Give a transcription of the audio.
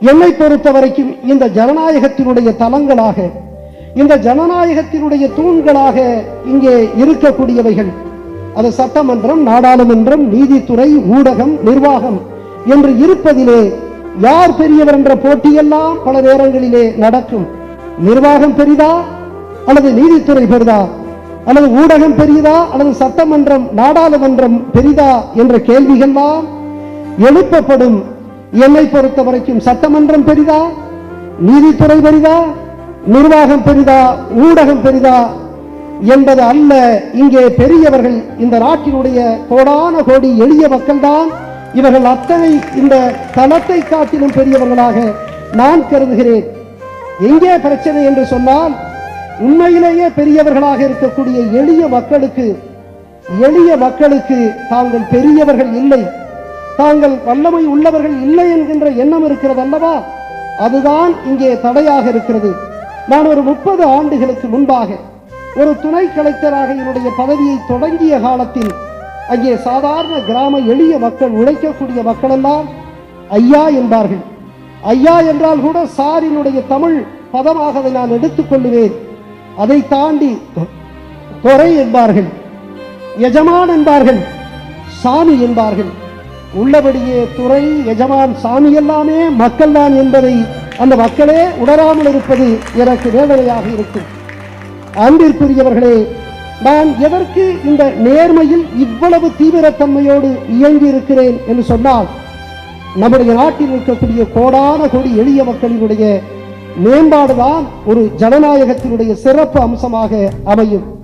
என்னை பொறுத்த வரைக்கும் இந்த ஜனநாயகத்தினுடைய தலங்களாக இந்த ஜனநாயகத்தினுடைய தூண்களாக இங்கே இருக்கக்கூடியவைகள். அது சட்டமன்றம் நாடாளுமன்றம் நீதித்துறை ஊடகம் நிர்வாகம் என்று இருப்பதிலே யார் பெரியவர் என்ற போட்டியெல்லாம் பல நேரங்களிலே நடக்கும். நிர்வாகம் பெரிதா அல்லது நீதித்துறை பெரிதா? அல்லது ஊடகம் பெரிதா அல்லது சட்டமன்றம் நாடாளுமன்றம் பெரிதா என்ற கேள்விகள்லாம் எழுப்பப்படும் என்னை பொறுத்த வரைக்கும் சட்டமன்றம் பெரிதா? நீதித்துறை பெரிதா? நிர்வாகம் பெரிதா? ஊடகம் பெரிதா? என்பது அல்ல. இங்கே பெரியவர்கள் இந்த நாட்டினுடைய கோடான கோடி எளிய மக்கள்தான். இவர்கள் அத்தனை இந்த தளத்தை காட்டிலும் பெரியவர்களாக நான் கருதுகிறேன். எங்கே பிரச்சனை என்று சொன்னால் உண்மையிலேயே பெரியவர்களாக இருக்கக்கூடிய எளிய மக்களுக்கு எளிய மக்களுக்கு தாங்கள் பெரியவர்கள் இல்லை. தாங்கள் வல்லமை உள்ளவர்கள் இல்லை என்கின்ற எண்ணம் இருக்கிறது அல்லவா அதுதான் இங்கே தடையாக இருக்கிறது. நான் ஒரு முப்பது ஆண்டுகளுக்கு முன்பாக ஒரு துணை கலெக்டராக என்னுடைய பதவியை தொடங்கிய காலத்தில் அங்கே சாதாரண கிராம எளிய மக்கள் உழைக்கக்கூடிய மக்கள் எல்லாம் ஐயா என்பார்கள். ஐயா என்றால் கூட சாரினுடைய தமிழ் பதமாக அதை நான் எடுத்துக்கொள்ளுவேன் அதை தாண்டி துறை என்பார்கள் எஜமான் என்பார்கள் சாமி என்பார்கள். உள்ளபடியே துறை எஜமான் சாமி எல்லாமே மக்கள் தான் என்பதை அந்த மக்களே உணராமல் இருப்பது எனக்கு வேதனையாக இருக்கும். அன்பிற்குரியவர்களே நான் எதற்கு இந்த நேர்மையில் இவ்வளவு தீவிரத்தன்மையோடு இயங்கி இருக்கிறேன் என்று சொன்னால் நம்முடைய நாட்டில் இருக்கக்கூடிய கோடான கோடி எளிய மக்களினுடைய மேம்பாடுதான் ஒரு ஜனநாயகத்தினுடைய சிறப்பு அம்சமாக அமையும்.